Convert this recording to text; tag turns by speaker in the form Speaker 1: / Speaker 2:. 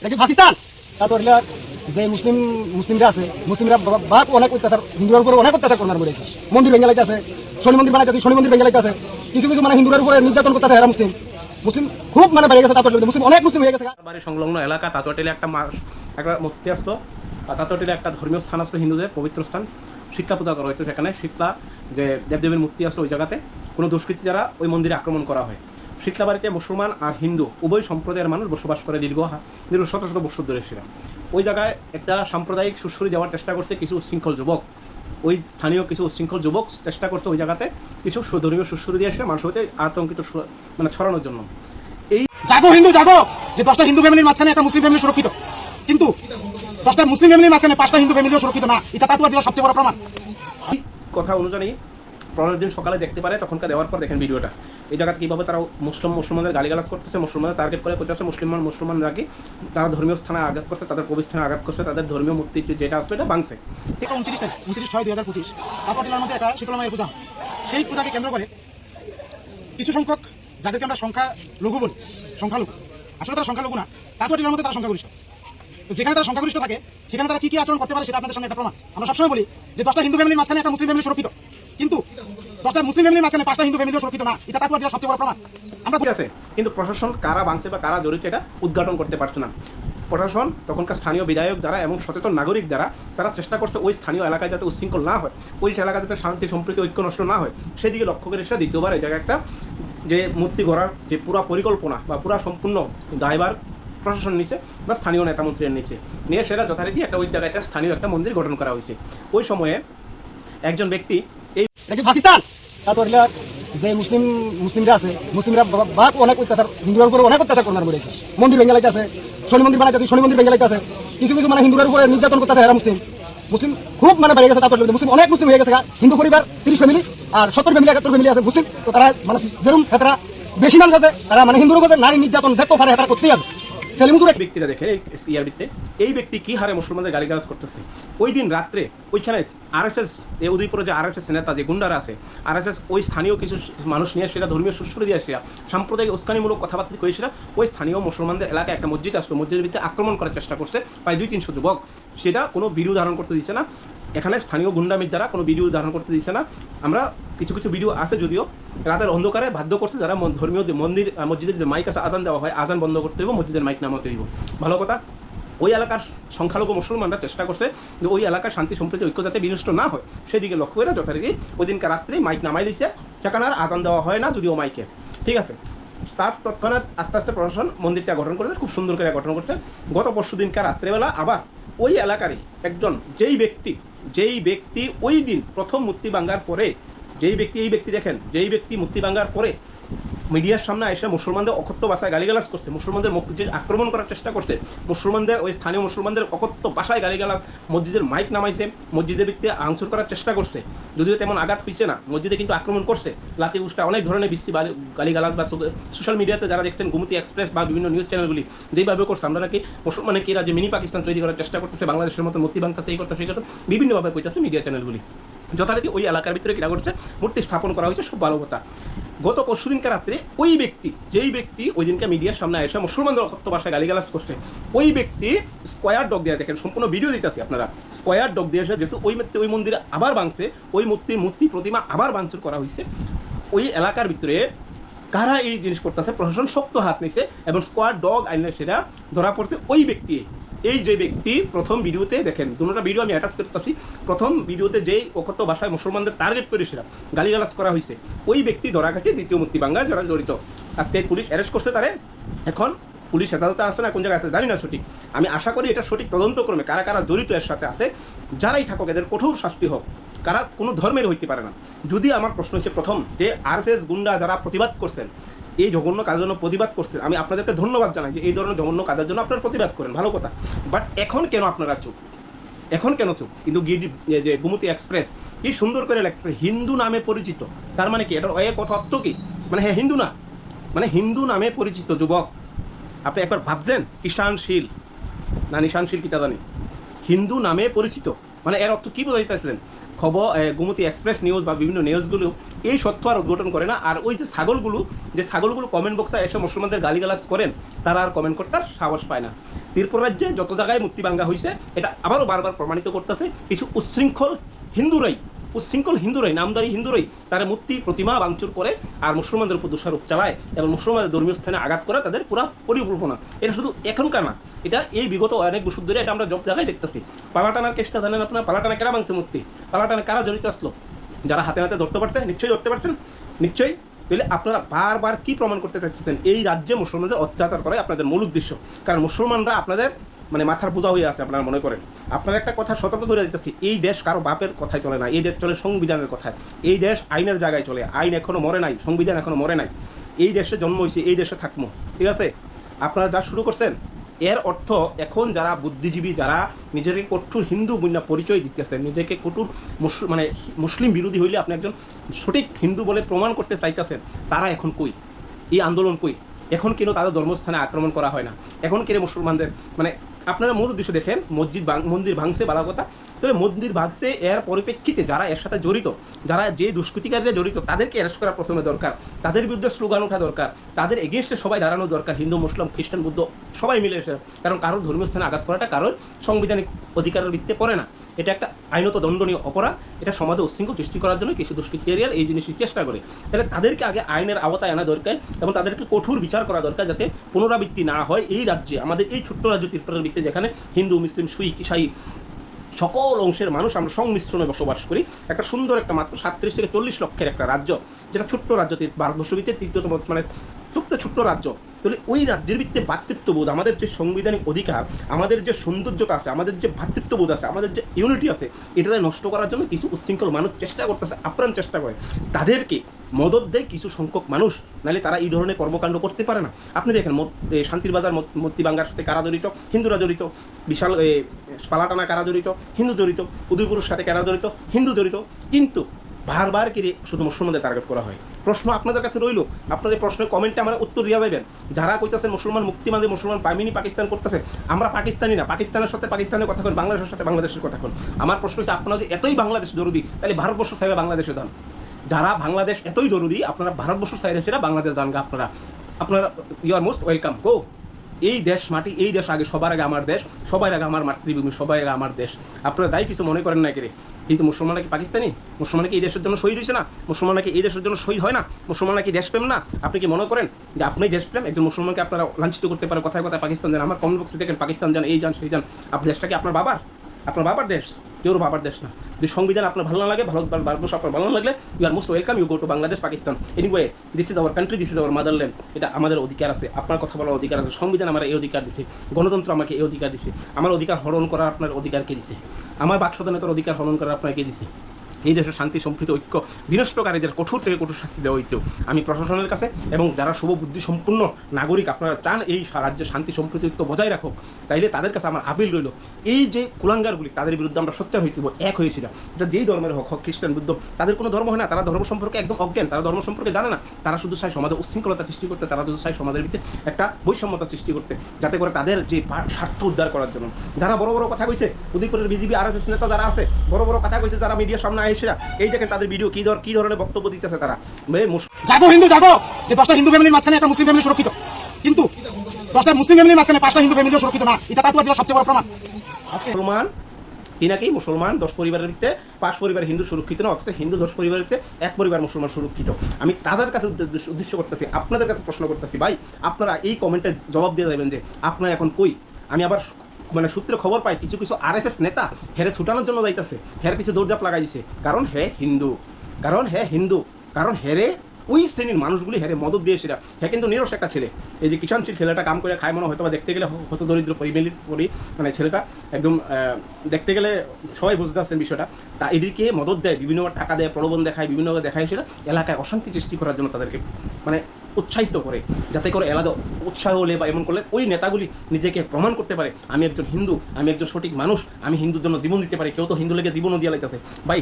Speaker 1: এটা কি পাকিস্তান তারপর যে মুসলিম, মুসলিমরা আছে, মুসলিমরা বা- বাক অনেক অত্যাচার, হিন্দুদের উপরে অনেক অত্যাচার করোনার মধ্যে মন্দির ভেঙে লাইতে আছে, শনি মন্দির বানাইতে শনি মন্দির ভেঙে আছে। কিছু কিছু মানে হিন্দুদের উপরে নির্যাতন করতেছে এরা মুসলিম। মুসলিম খুব মানে বেড়ে গেছে তারপর মুসলিম অনেক মুসলিম হয়ে গেছে
Speaker 2: সংলগ্ন এলাকা তাঁতোয়াটিলে একটা একটা মূর্তি আসলো আর তাঁতোয়াটিলে একটা ধর্মীয় স্থান আসলো হিন্দুদের, পবিত্র স্থান। শিক্ষা পূজা করা হয়েছে সেখানে। শীতলা যে দেবদেবীর মূর্তি আসলো ওই জায়গাতে। কোনো দুষ্কৃতী দ্বারা ওই মন্দিরে আক্রমণ করা হয়। শীতলা বাড়িতে মুসলমান আর হিন্দু উভয় সম্প্রদায়ের মানুষ বসবাস করে দীর্ঘ দীর্ঘ শত শত বছর ধরে ছিল ওই জায়গায় একটা সাম্প্রদায়িক সুশ্রী দেওয়ার চেষ্টা করছে কিছু উচ্ছৃঙ্খল যুবক। ওই স্থানীয় কিছু উচ্ছৃঙ্খল যুবক চেষ্টা করছে ওই জায়গাতে কিছু ধর্মীয় সুশ্রী দিয়ে এসে মানুষ হতে আতঙ্কিত মানে ছড়ানোর জন্য।
Speaker 1: এই জাগো হিন্দু জাগো! যে দশটা হিন্দু ফ্যামিলির মাঝখানে একটা মুসলিম ফ্যামিলি সুরক্ষিত। কিন্তু দশটা মুসলিম ফ্যামিলির মাঝখানে পাঁচটা হিন্দু ফ্যামিলিও সুরক্ষিত না। এটা তাতুয়া জেলার সবচেয়ে বড় প্রমাণ।
Speaker 2: কথা অনুযায়ী পরের দিন সকালে দেখতে পারে তখনকার দেওয়ার পর দেখেন ভিডিওটা। এই জায়গাতে কীভাবে তারা মুসলিম মুসলমানদের গালিগালাজ করতেছে, মুসলমানদের টার্গেট করে করতেছে, মুসলমান মুসলমানরা কি তারা ধর্মীয় স্থানে আঘাত করছে, তাদের প্রবেশ স্থানে আঘাত করছে, তাদের ধর্মীয় মূর্তি যেটা আসবে এটা ভাঙছে।
Speaker 1: এটা উনত্রিশ তারিখ, উনত্রিশ ছয় দুই হাজার পঁচিশ জেলার মধ্যে একটা শীতলা পূজা। সেই পূজাকে কেন্দ্র করে কিছু সংখ্যক, যাদেরকে আমরা সংখ্যা লঘু বলি, সংখ্যালঘু। আসলে তারা সংখ্যালঘু না জেলার মধ্যে তারা সংখ্যাগরিষ্ঠ। তো যেখানে তারা সংখ্যাগরিষ্ঠ থাকে, সেখানে তারা কী কী আচরণ করতে পারে সেটা আপনাদের সামনে একটা প্রমাণ। আমরা সবসময় বলি যে দশটা হিন্দু ফ্যামিলির মাঝখানে একটা মুসলিম ফ্যামিলি সুরক্ষিত। কিন্তু দশটা মুসলিম ফ্যামিলির মাঝখানে পাঁচটা হিন্দু ফ্যামিলিও সুরক্ষিত না। এটা তারপর জেলার সবচেয়ে বড় প্রমাণ। আমরা
Speaker 2: আছে, কিন্তু প্রশাসন কারা ভাঙছে বা কারা জড়িত এটা উদ্ঘাটন করতে পারছে না। প্রশাসন, তখনকার স্থানীয় বিধায়ক দ্বারা এবং সচেতন নাগরিক দ্বারা তারা চেষ্টা করছে ওই স্থানীয় এলাকায় যাতে উচ্ছৃঙ্খল না হয়, ওই এলাকা যাতে শান্তি, সম্প্রীতি, ঐক্য নষ্ট না হয়। সেদিকে লক্ষ্য করে সেটা দ্বিতীয়বার এই জায়গায় একটা যে মূর্তি গড়ার যে পুরা পরিকল্পনা বা পুরা সম্পূর্ণ দায়বার প্রশাসন নিচে বা স্থানীয় নেতা মন্ত্রীর নিচে নিয়ে সেটা যথারীতি একটা ওই জায়গায় একটা স্থানীয় একটা মন্দির গঠন করা হয়েছে। ওই সময়ে একজন ব্যক্তি
Speaker 1: এটা কি পাকিস্তান তারপর যে মুসলিম মুসলিমরা আছে, মুসলিমরা বাক অনেক অত্যাচার, হিন্দুদের উপরে অনেক অত্যাচার করোনার মধ্যে মন্দির ভেঙে লাইতে আছে, শনি মন্দির বানাইতে শনি মন্দির ভেঙে লাইতে আছে। কিছু কিছু মানে হিন্দুদের উপরে নির্যাতন করতেছে এরা মুসলিম। মুসলিম খুব মানে বেড়ে গেছে তারপর মুসলিম অনেক মুসলিম হয়ে গেছে হিন্দু পরিবার, তিরিশ ফ্যামিলি আর সত্তর ফ্যামিলি একাত্তর ফ্যামিলি আছে মুসলিম। তো তারা মানে যেরকম তারা বেশি মানুষ আছে, তারা মানে হিন্দুর উপরে নারী নির্যাতন যে পারে তারা করতেই আছে।
Speaker 2: ব্যক্তিরা দেখে, এই ইয়ার এই ব্যক্তি কি হারে মুসলমানদের করতেছে? ওই দিন রাত্রে ওইখানে উদয়পুরে যে নেতা, যে গুন্ডারা আছে ওই স্থানীয় কিছু মানুষ নিয়ে সেটা ধর্মীয় সুশ্রী দিয়ে সেরা সাম্প্রদায়িক উস্কানিমূলক কথাবার্তা করে সেরা ওই স্থানীয় মুসলমানদের এলাকায় একটা মসজিদ আসলো। মসজিদের ভিত্তিতে আক্রমণ করার চেষ্টা করছে, প্রায় দুই তিনশো যুবক। সেটা কোনো ভিডিও ধারণ করতে দিচ্ছে না। এখানে স্থানীয় গুন্ডামির দ্বারা কোনো ভিডিও ধারণ করতে দিচ্ছে না। আমরা কিছু কিছু ভিডিও আছে যদিও, রাতের অন্ধকারে বাধ্য করছে যারা ধর্মীয় মন্দির মসজিদের যে মাইক আছে, আজান দেওয়া হয়, আজান বন্ধ করতে হইব, মসজিদের মাইক নামাতে হইব। ভালো কথা, ওই এলাকার সংখ্যালঘু মুসলমানরা চেষ্টা করছে যে ওই এলাকার শান্তি, সম্প্রীতি, ঐক্য যাতে বিনষ্ট না হয়। সেদিকে লক্ষ্য করে যথারীতি ওই দিনকে রাত্রে মাইক নামাই দিচ্ছে। সেখানে আর আজান দেওয়া হয় না, যদিও মাইকে। ঠিক আছে? তার তৎক্ষণাৎ আস্তে আস্তে প্রশাসন মন্দিরটা গঠন করেছে, খুব সুন্দর করে গঠন করছে। গত পরশু দিনকার রাত্রেবেলা আবার ওই এলাকারই একজন যেই ব্যক্তি যেই ব্যক্তি ওই দিন প্রথম মূর্তি ভাঙ্গার পরে, যেই ব্যক্তি, এই ব্যক্তি দেখেন, যেই ব্যক্তি মূর্তি ভাঙ্গার পরে মিডিয়ার সামনে এসে মুসলমানদের অকথ্য ভাষায় গালিগালাজ করছে, মুসলমানদের মসজিদ আক্রমণ করার চেষ্টা করছে, মুসলমানদের ওই স্থানীয় মুসলমানদের অকথ্য ভাষায় গালিগালাজ মসজিদের মাইক নামাইছে, মসজিদের ব্যক্তি আংসুর করার চেষ্টা করছে। যদিও তেমন আঘাত হয়েছে না, মসজিদে কিন্তু আক্রমণ করছে। লাতি উষ্টা অনেক ধরনের বিশ্রী বালি- গালিগালাজ বা সোশ্যাল মিডিয়াতে যারা দেখছেন, গুমতি এক্সপ্রেস বা বিভিন্ন নিউজ চ্যানেলগুলি যেইভাবে করছে, আমরা নাকি মুসলমানের কিরা যে মিনি পাকিস্তান তৈরি করার চেষ্টা করতেছে, বাংলাদেশের মতো মূর্তি বাংলাদেশ এই করতে সেই করতে বিভিন্নভাবে কইতেছে মিডিয়া চ্যানেলগুলি যথারীতি ওই এলাকার ভিতরে কিনা করছে, মূর্তি স্থাপন করা হয়েছে, সব ভালো কথা গত পরশু রাত্রে ওই ব্যক্তি, যেই ব্যক্তি ওই দিনকে মিডিয়ার সামনে এসে মুসলমানদের অকথ্য ভাষায় গালিগালাজ করছে, ওই ব্যক্তি স্কোয়ার ডগ দিয়ে, দেখেন সম্পূর্ণ ভিডিও দিতেছি আপনারা, স্কোয়ার ডগ দিয়ে এসে যেহেতু ওই মূর্তি, ওই মন্দিরে আবার ভাঙছে, ওই মূর্তির মূর্তি প্রতিমা আবার ভাঙচুর করা হয়েছে, ওই এলাকার ভিতরে কারা এই জিনিস করতেছে, প্রশাসন শক্ত হাত নিছে এবং স্কোয়ার ডগ আইনে সেটা ধরা পড়ছে ওই ব্যক্তি। এই যে ব্যক্তি প্রথম ভিডিওতে দেখেন দুটোটা ভিডিও আমি অ্যাটাচ করতেছি। প্রথম ভিডিওতে যেই অকথ্য ভাষায় মুসলমানদের টার্গেট করে সেটা গালিগালাজ করা হয়েছে ওই ব্যক্তি ধরা গেছে দ্বিতীয় মূর্তি বাঙ্গা যারা জড়িত। আজকে পুলিশ অ্যারেস্ট করছে তারে। এখন পুলিশ হেফাজতে আছে না, কোন জায়গায় আছে জানি না সঠিক। আমি আশা করি এটা সঠিক তদন্ত করবে কারা কারা জড়িত এর সাথে আছে, যারাই থাকুক, এদের কঠোর শাস্তি হোক। কারা কোনো ধর্মের হইতে পারে না। যদি আমার প্রশ্ন হচ্ছে প্রথম, যে আরএসএস গুন্ডা যারা প্রতিবাদ করছেন এই জঘন্য কাজের জন্য প্রতিবাদ করছেন আমি আপনাদেরকে ধন্যবাদ জানাই যে এই ধরনের জঘন্য কাজের জন্য আপনারা প্রতিবাদ করেন। ভালো কথা। বাট এখন কেন আপনারা চুপ? এখন কেন চুপ? কিন্তু গিডি যে গুমতি এক্সপ্রেস, কি সুন্দর করে লেখছে, হিন্দু নামে পরিচিত। তার মানে কি? এটার এক কথা অর্থ কি? মানে হ্যাঁ হিন্দু না। মানে হিন্দু নামে পরিচিত যুবক। আপনি একবার ভাবছেন? কিষানশীল। না, নিশানশীল কি তা জানি? হিন্দু নামে পরিচিত। মানে এর অর্থ কী বোঝাইতেছিলেন? খবর গোমতী এক্সপ্রেস নিউজ বা বিভিন্ন নিউজগুলো এই সত্য আর উদ্ঘাটন করে না। আর ওই যে ছাগলগুলো যে ছাগলগুলো কমেন্ট বক্সে এসে মুসলমানদের গালিগালাজ করেন, তারা আর কমেন্ট করতে সাহস পায় না। ত্রিপুরা রাজ্যে যত জায়গায় মুক্তি ভাঙ্গা হয়েছে এটা আবারও বারবার প্রমাণিত করতেছে, কিছু উচ্ছৃঙ্খল হিন্দুরাই উচ্ছৃঙ্খল হিন্দুরাই, নামদারি হিন্দুরাই তারা মূর্তি, প্রতিমা ভাঙচুর করে আর মুসলমানদের উপর দোষারোপ চালায় এবং মুসলমানদের ধর্মীয় স্থানে আঘাত করা তাদের পুরা পরিকল্পনা। এটা শুধু এখনকার না, এটা এই বিগত অনেক বছর ধরে এটা আমরা সব জায়গায় দেখতেছি। পালাটানার কেসটা জানেন আপনার? পালাটানা কেনা ভাঙছে মূর্তি? পালাটানা কারা জড়িত আসলো? যারা হাতে হাতে ধরতে পারছে নিশ্চয়ই ধরতে পারছেন? নিশ্চয়ই? তাহলে আপনারা বারবার কি প্রমাণ করতে চাচ্ছেন এই রাজ্যে মুসলমানদের অত্যাচার করে আপনাদের মূল উদ্দেশ্য। কারণ মুসলমানরা আপনাদের মানে মাথার বোঝা হয়ে আছে আপনারা মনে করেন। আপনার একটা কথা সতর্ক করে দিতেছি, এই দেশ কারও বাপের কথায় চলে না, এই দেশ চলে সংবিধানের কথায়। এই দেশ আইনের জায়গায় চলে, আইন এখনও মরে নাই, সংবিধান এখনও মরে নাই। এই দেশে জন্ম হয়েছে এই দেশে থাকব ঠিক আছে? আপনারা যা শুরু করছেন, এর অর্থ এখন যারা বুদ্ধিজীবী, যারা নিজেকে কঠোর হিন্দু বন্যা পরিচয় দিতেছেন নিজেকে কঠোর মানে মুসলিম বিরোধী হইলে আপনি একজন সঠিক হিন্দু বলে প্রমাণ করতে চাইতেছেন, তারা এখন কই? এই আন্দোলন কই? এখন কেন তাদের ধর্মস্থানে আক্রমণ করা হয় না? এখন কেন মুসলমানদের মানে আপনারা মূল উদ্দেশ্য দেখেন, মসজিদ মন্দির ভাঙছে বালা কথা তবে মন্দির ভাঙছে এর পরিপ্রেক্ষিতে যারা এর সাথে জড়িত, যারা যে দুষ্কৃতিকারীরা জড়িত, তাদেরকে অ্যারেস্ট করা প্রথমে দরকার। তাদের বিরুদ্ধে স্লোগান ওঠা দরকার। তাদের এগেনস্টে সবাই দাঁড়ানো দরকার, হিন্দু, মুসলিম, খ্রিস্টান, বুদ্ধ, সবাই মিলে এসে, কারণ কারোর ধর্মীয় স্থানে আঘাত করাটা কারোর সাংবিধানিক অধিকারের ভিত্তিতে পড়ে না। এটা একটা আইনত দণ্ডনীয় অপরাধ। এটা সমাজে উচ্ছৃঙ্খল সৃষ্টি করার জন্য কিছু দুষ্কৃতিকারীরা এই জিনিসটি চেষ্টা করে। তাহলে তাদেরকে আগে আইনের আওতায় আনা দরকার এবং তাদেরকে কঠোর বিচার করা দরকার যাতে পুনরাবৃত্তি না হয় এই রাজ্যে। আমাদের এই ছোট্ট রাজ্য ত্রিপুরার ভিত্তিতে যেখানে হিন্দু, মুসলিম সুই ইসাই সকল অংশের মানুষ আমরা সংমিশ্রণে বসবাস করি। একটা সুন্দর একটা মাত্র সাতত্রিশ থেকে চল্লিশ লক্ষের একটা রাজ্য, যেটা ছোট্ট রাজ্য তি- ভারতবর্ষ ভিত্তিতে তৃতীয়তম মানে ছোট্ট ছোট্ট রাজ্য। তাহলে ওই রাজ্যের ভিত্তিতে ভ্রাতৃত্ববোধ আমাদের যে সাংবিধানিক অধিকার, আমাদের যে সৌন্দর্যতা আছে, আমাদের যে ভ্রাতৃত্ববোধ আছে, আমাদের যে ইউনিটি আছে, এটাকে নষ্ট করার জন্য কিছু উচ্ছৃঙ্খল মানুষ চেষ্টা করতেছে, আপ্রাণ চেষ্টা করে। তাদেরকে মদত দেয় কিছু সংখ্যক মানুষ, নাহলে তারা এই ধরনের কর্মকাণ্ড করতে পারে না। আপনি দেখেন শান্তির বাজার মত- মূর্তিবাঙ্গার সাথে কারা জড়িত? হিন্দুরা জড়িত, বিশাল পালাটানা কারা জড়িত? হিন্দু জড়িত উদয়পুরের সাথে কারা জড়িত? হিন্দু জড়িত। কিন্তু বারবার করে শুধু মুসলমানদের টার্গেট করা হয়? প্রশ্ন আপনাদের কাছে রইল? আপনাদের প্রশ্নের কমেন্টে আমরা উত্তর দিয়ে দেবেন। যারা কইতাছেন মুসলমান মুক্তি মানে মুসলমান পাইমিনি পাকিস্তান করতেছে, আমরা পাকিস্তানি না, পাকিস্তানের সাথে পাকিস্তানের কথা কোন, বাংলাদেশের সাথে বাংলাদেশের কথা কোন। আমার প্রশ্ন হচ্ছে আপনারা যদি এতই বাংলাদেশ জরুরি, তাহলে ভারতবর্ষ সাইডে বাংলাদেশে যান। যারা বাংলাদেশ এতই জরুরি, আপনারা ভারতবর্ষ সাইডে সেরা বাংলাদেশ যান গা আপনারা। আপনারা ইউ আর মোস্ট ওয়েলকাম গো এই দেশ মাটি, এই দেশ আগে, সবার আগে আমার দেশ, সবার আগে আমার মাতৃভূমি, সবাই আগে আমার দেশ। আপনারা যাই কিছু মনে করেন না কেরে। কিন্তু মুসলমানরা কি পাকিস্তানি? মুসলমানরা কি এই দেশের জন্য শহীদ হয়েছে না? মুসলমানরা কি এই দেশের জন্য শহীদ হয় না? মুসলমানরা কি দেশপ্রেম না? আপনি কি মনে করেন যে আপনি দেশপ্রেম? একজন মুসলমানকে আপনারা লাঞ্ছিত করতে পারেন কথায় কথায়, পাকিস্তান যান আমার কমেন্ট বক্সে দেখেন, পাকিস্তান যান এই যান সেই যান আপনার দেশটা কি আপনার বাবার? আপনার বাবার দেশ? কেউ বাবার দেশ না। যদি সংবিধান আপনার ভালো না লাগে, ভারত ভারতবর্ষ আপনার ভালো না লাগলে you are most welcome you go to Bangladesh Pakistan anyway this is our country this is our motherland এটা আমাদের অধিকার আছে, আপনার কথা বলার অধিকার আছে, সংবিধান আমার এই অধিকার দিছে, গণতন্ত্র আমাকে এই অধিকার দিছে। আমার অধিকার হরণ করার আপনার অধিকার কে দিছে। আমার বাকস্বাধীনতার অধিকার হরণ করার আপনাকে দিছে। এই দেশের শান্তি, সম্প্রীতি, ঐক্য, বিনষ্টকারীদের কঠোর থেকে কঠোর শাস্তি দেওয়া হইতেও আমি প্রশাসনের কাছে এবং যারা শুভবুদ্ধি সম্পূর্ণ নাগরিক আপনারা চান এই রাজ্যের শান্তি, সম্প্রীতি, ঐক্য বজায় রাখুক, তাইলে তাদের কাছে আমার আপিল রইল। এই যে কুলাঙ্গারগুলি, তাদের বিরুদ্ধে আমরা সোচ্চার হইতেব এক হয়েছিল যা যেই ধর্মের হোক হোক খ্রিস্টান, বুদ্ধ, তাদের কোনো ধর্ম হয় না। তারা ধর্ম সম্পর্কে একদম অজ্ঞান, তারা ধর্ম সম্পর্কে জানে না। তারা শুধু চায় সমাজে উশৃঙ্খলতা সৃষ্টি করতে, তারা শুধু চায় সমাজের ভিতরে একটা বৈষম্যতা সৃষ্টি করতে, যাতে করে তাদের যে স্বার্থ উদ্ধার করার জন্য। যারা বড় বড় কথা কইছে, উদয়পুরের বিজেপি আর এস নেতা যারা আছে, বড় বড় কথা কইছে, যারা মিডিয়ার সামনে এই দেখেন তাদের ভিডিও কি ধর কি ধরনের বক্তব্য দিতেছে তারা?
Speaker 1: জাগো হিন্দু জাগো যে দশটা হিন্দু ফ্যামিলির মাঝখানে একটা মুসলিম ফ্যামিলি সুরক্ষিত। কিন্তু দশটা মুসলিম ফ্যামিলির মাঝখানে পাঁচটা হিন্দু ফ্যামিলিও সুরক্ষিত না এটা তার সবচেয়ে বড় প্রমাণ।
Speaker 2: মুসলমান কি নাকি? মুসলমান দশ পরিবারের ভিত্তিতে পাঁচ পরিবার হিন্দু সুরক্ষিত না অথচ হিন্দু দশ পরিবারের ভিত্তিতে এক পরিবার মুসলমান সুরক্ষিত। আমি তাদের কাছে উদ্দেশ্য করতেছি আপনাদের কাছে প্রশ্ন করতেছি ভাই আপনারা এই কমেন্টের জবাব দিয়ে দেবেন যে আপনারা এখন কই? আমি আবার মানে সূত্রে খবর পাই কিছু কিছু আরএসএস নেতা হেরে ছুটানোর জন্য যাইতেছে। হের পিছিয়ে দৌড়জাপ লাগাই দিছে। কারণ হে হিন্দু। কারণ হে হিন্দু। কারণ হেরে ওই শ্রেণির মানুষগুলি হেরে মদত দিয়ে সেটা হ্যাঁ কিন্তু নিরস একটা ছেলে। এই যে কিষাণশীল ছেলেটা কাম করে খায়, মনে হয়তো বা দেখতে গেলে হত দরিদ্র পরিমেলির পরি মানে ছেলেটা একদম দেখতে গেলে সবাই বুঝতে পারছেন বিষয়টা। তা এদিকে মদত দেয়, বিভিন্ন টাকা দেয়, প্রলোভন দেখায়, বিভিন্ন দেখায় সেটা এলাকায় অশান্তি সৃষ্টি করার জন্য তাদেরকে মানে উৎসাহিত করে, যাতে করে এলাদা উৎসাহ হলে বা এমন করলে ওই নেতাগুলি নিজেকে প্রমাণ করতে পারে, আমি একজন হিন্দু, আমি একজন সঠিক মানুষ, আমি হিন্দুর জন্য জীবন দিতে পারি, কেউ তো হিন্দু লেগে জীবনও দিয়ে লাইতেছে। ভাই